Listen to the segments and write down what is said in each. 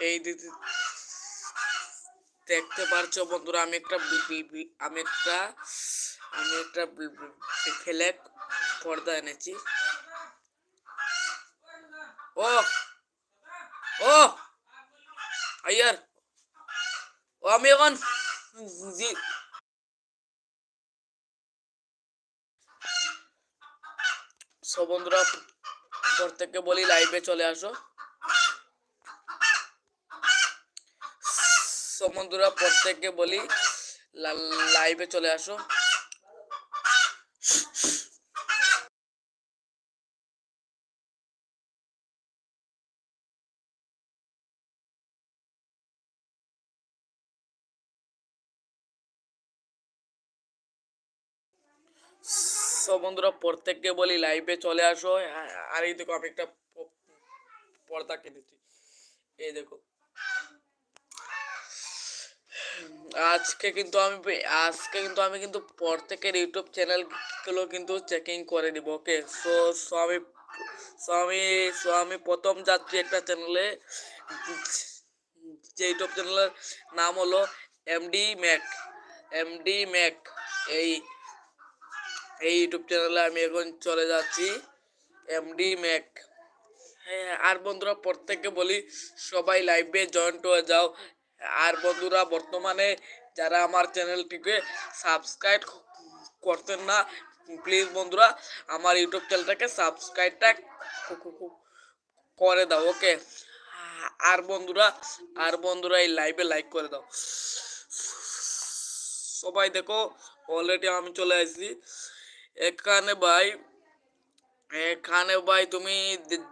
এই দেখতে পারছ বন্ধুরা, আমি একটা আমি একটা আমি একটা ফ্ল্যাগ পর্দা এনেছি। ও ও, আয়ার, ও, আমি এখন জি, সো বন্ধুরা, প্রত্যেককে বলি লাইভে চলে আসো। সো বন্ধুরা প্রত্যেককে বলি লাইভে চলে আসো। বন্ধুরা প্রত্যেককে বলি লাইভে চলে আসো। আ- আর এই দেখো, আমি একটা পর্দা কিনেছি এই দেখো। আজকে কিন্তু আমি আজকে কিন্তু আমি কিন্তু প্রত্যেকের ইউটিউব চ্যানেলগুলো কিন্তু চেকিং করে দিব ওকে সো সো আমি সো আমি সো আমি প্রথম যাচ্ছি একটা চ্যানেলে যে ইউটিউব চ্যানেলের নাম হলো এমডি ম্যাক এমডি ম্যাক এই এই ইউটিউব চ্যানেলে আমি এখন চলে যাচ্ছি এমডি ম্যাক হ্যাঁ আর বন্ধুরা প্রত্যেককে বলি, সবাই লাইভে জয়েন্ট হয়ে যাও আর বন্ধুরা, বর্তমানে যারা আমার চ্যানেলটিকে সাবস্ক্রাইব করতেন না, প্লিজ বন্ধুরা, আমার ইউটিউব চ্যানেলটাকে সাবস্ক্রাইবটা করে দাও, ওকে? আর বন্ধুরা আর বন্ধুরা, এই লাইভে লাইক করে দাও। সবাই দেখো, অলরেডি আমি চলে আসছি। এখানে ভাই এখানে ভাই তুমি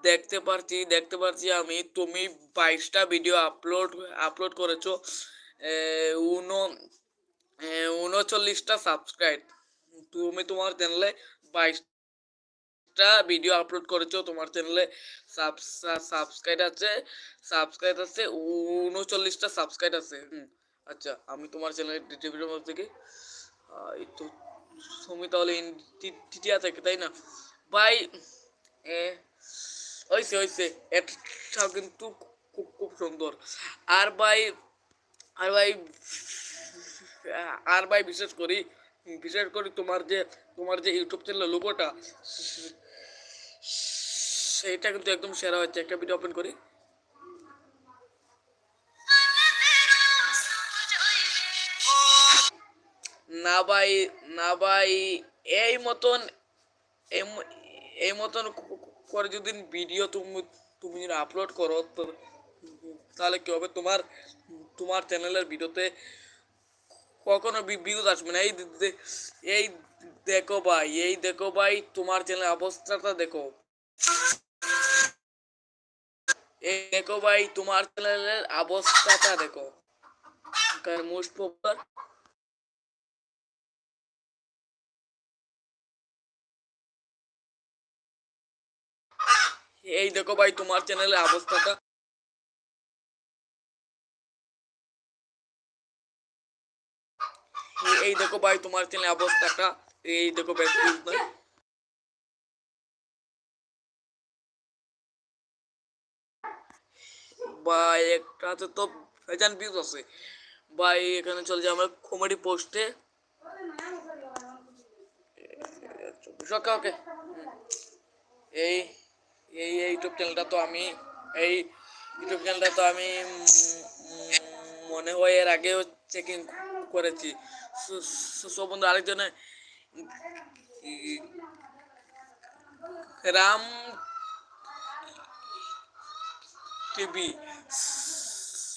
দেখতে পারছি দেখতে পারছি আমি তুমি বাইশটা ভিডিও আপলোড আপলোড করেছ উনো উনচল্লিশটা সাবস্ক্রাইব তুমি তোমার চ্যানেলে বাইশটা ভিডিও আপলোড করেছ তোমার চ্যানেলে সাবস্ক্রাইব আছে সাবস্ক্রাইব আছে উনচল্লিশটা সাবস্ক্রাইব আছে হুম, আচ্ছা আমি তোমার চ্যানেলের ভিডিও থেকে তুমি তাহলে টিটিয়া থেকে তাই না? ভাই হয়েছে হয়েছে এটাও কিন্তু খুব খুব সুন্দর আর ভাই আর ভাই আর ভাই বিশেষ করি বিশেষ করি তোমার যে তোমার যে ইউটিউব চ্যানেলের লোগোটা সেইটা কিন্তু একদম সেরা হচ্ছে একটা ভিডিও ওপেন করি না ভাই না ভাই এই মতন এই মতন করে যদি ভিডিও তুমি তুমি যদি আপলোড করো, তো তাহলে কি হবে? তোমার তোমার চ্যানেলের ভিডিওতে কখনো ভিউজ আসবে না। এই এই দেখো ভাই, এই দেখো ভাই, তোমার চ্যানেলের অবস্থাটা দেখো। এই দেখো ভাই, তোমার চ্যানেলের অবস্থাটা দেখো। মোস্ট পপুলার এই দেখো ভাই, তোমার চ্যানেলের অবস্থাটা। এই- দেখো ভাই, তোমার চ্যানেলের অবস্থাটা। এই দেখো নয় ভাই। একটাতে তো ভেজান ভিউজ আছে। ভাই, এখানে চলে যায় আমার কমেডি পোস্টে ওকে ওকে। এই এই ইউটিউব চ্যানেলটা তো আমি, এই ইউটিউব চ্যানেলটা তো আমি মনে হয় এর আগেও চেকিং করেছি। সব বন্ধু, আরেকজনে, রাম টিভি,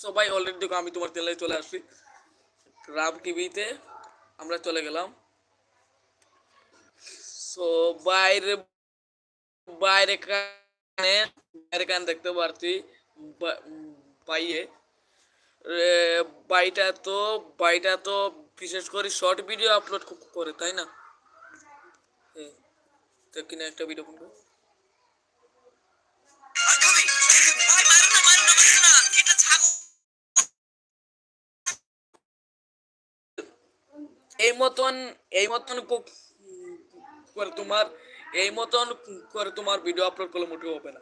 সবাই অলরেডি দেখো, আমি তোমার চ্যানেলে চলে আসছি। রাম টিভিতে আমরা চলে গেলাম। সো, বাইরে বাইরে বাইরে দেখতে পারছি বাইয়ে বাইটা তো বাইটা তো বিশেষ করে শর্ট ভিডিও আপলোড করে তাই না তো কিনা একটা ভিডিও করব এই মতন এই মতন তোমার এই মতন করে তোমার ভিডিও আপলোড করলে মোটেও হবে না।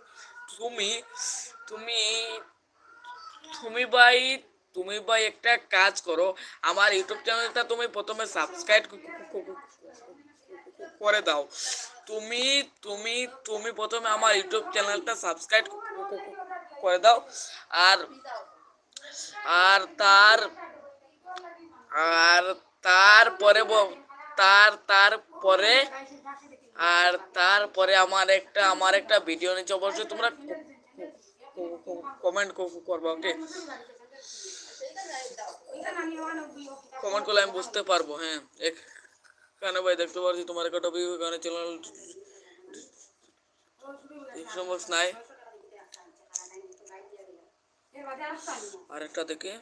তুমি তুমি তুমি ভাই তুমি ভাই একটা কাজ করো। আমার ইউটিউব চ্যানেলটা তুমি প্রথমে সাবস্ক্রাইব করে দাও। তুমি তুমি তুমি প্রথমে আমার ইউটিউব চ্যানেলটা সাবস্ক্রাইব করে দাও। আর আর তার, আর তারপরে তার, তারপরে আর তারপরে আমার একটা আমার একটা ভিডিও নিচে অবশ্যই তোমরা কমেন্ট করবা ওকে কমেন্ট করলে আমি বুঝতে পারব হ্যাঁ। এখানে ভাই দেখতে পাচ্ছি, তোমার একটা টপিক এখানে চ্যানেল সমস্যা নাই। আরেকটা দেখে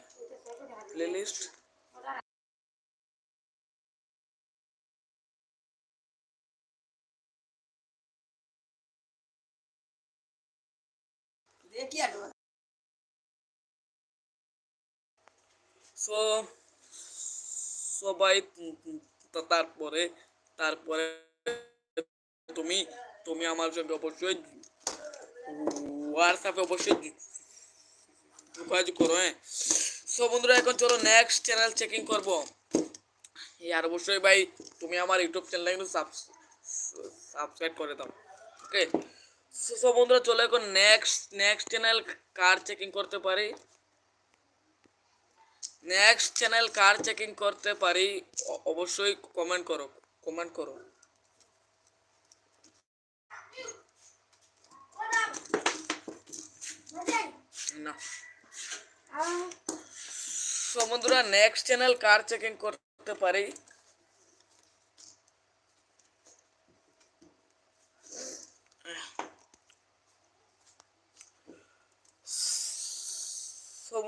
সো, সবাই তারপরে তারপরে তুমি তুমি আমার সঙ্গে অবশ্যই হোয়াটসঅ্যাপে অবশ্যই যোগাযোগ করো হ্যাঁ? সো বন্ধুরা, এখন চলো নেক্সট চ্যানেল চেকিং করব। আর অবশ্যই ভাই, তুমি আমার ইউটিউব চ্যানেলটা কিন্তু সাবস্ক্রাইব করে দাও ওকে সো বন্ধুরা, চলো এখন নেক্সট নেক্সট চ্যানেল কার চেকিং করতে পারি। নেক্সট চ্যানেল কার চেকিং করতে পারি। অবশ্যই কমেন্ট করো কমেন্ট করো। না। সো নেক্সট চ্যানেল কার চেকিং করতে পারি।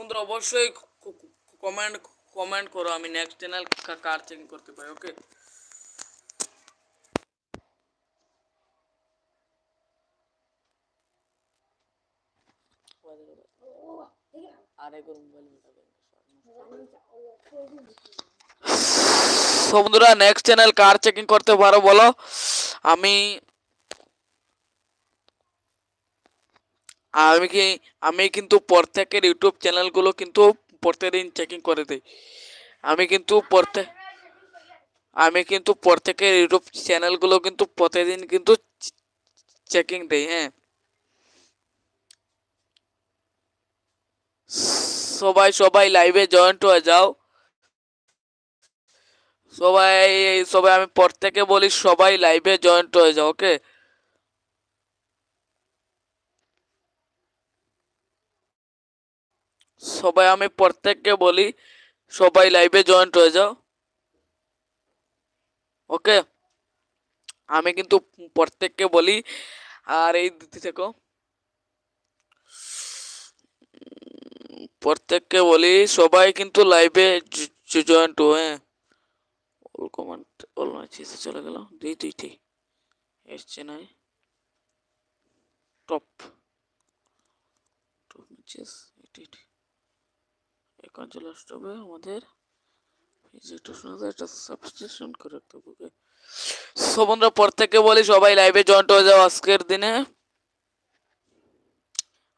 বন্ধুরা, অবশ্যই কমেন্ট কমেন্ট করো, আমি নেক্সট চ্যানেল কার চেকিং করতে পারি ওকে বন্ধুরা নেক্সট চ্যানেল কার চেকিং করতে পারো, বলো? আমি আমি কি, আমি কিন্তু প্রত্যেকের ইউটিউব চ্যানেলগুলো কিন্তু প্রত্যেকদিন চেকিং করে দিই। আমি কিন্তু প্রত্যেক আমি কিন্তু প্রত্যেকের ইউটিউব চ্যানেলগুলো কিন্তু প্রতিদিন কিন্তু চেকিং দেই হ্যাঁ। সবাই সবাই লাইভে জয়েন্ট হয়ে যাও। সবাই সবাই, আমি প্রত্যেকে বলি সবাই লাইভে জয়েন্ট হয়ে যাও ওকে সবাই, আমি প্রত্যেককে বলি, সবাই লাইভে জয়েন্ট হয়ে যাও। ওকে আমি কিন্তু প্রত্যেককে বলি, আর এই দিতে থেকো প্রত্যেককে বলি, সবাই কিন্তু লাইভে জয়েন্ট হয়ে। অল কমেন্ট অল ম্যাচেসে চলে গেল। দুই দুইটি এসছে নাই টপ টপ ম্যাচেস এটি এখন চলে আসতে হবে আমাদের একটা সাবস্ক্রিপশন করে রাখতে হবে সো প্রত্যেককে বলি, সবাই লাইভে জয়েন্ট হয়ে যাও আজকের দিনে।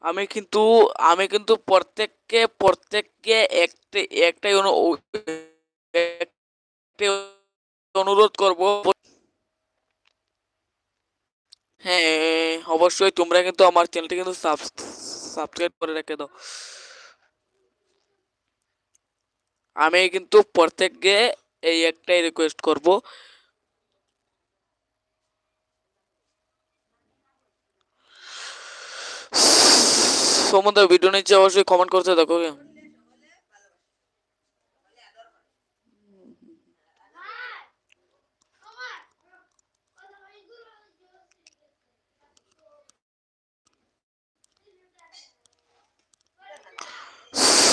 আমি কিন্তু আমি কিন্তু প্রত্যেককে প্রত্যেককে একটি, একটাই অনুরোধ করব। হ্যাঁ অবশ্যই তোমরা কিন্তু আমার চ্যানেলটি কিন্তু সাবস্ক্রাইব করে রেখে দাও। আমি কিন্তু প্রত্যেককে এই একটাই রিকোয়েস্ট করব সমুদ্র ভিডিও নিচে অবশ্যই কমেন্ট করতে দেখো?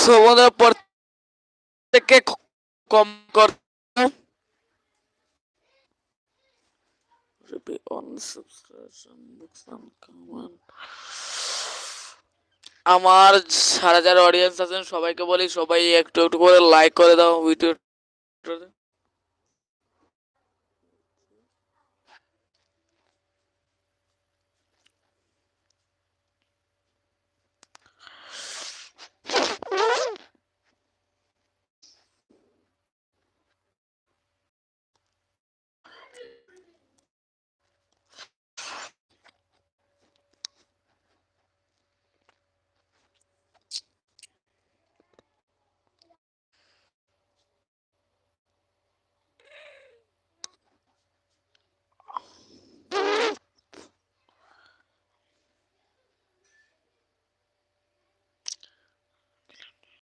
সমুদ্র প্রত্যেককে কম করতে comment আমার সারা যারা অডিয়েন্স আছেন সবাইকে বলি সবাই একটু একটু করে লাইক করে দাও ভিডিও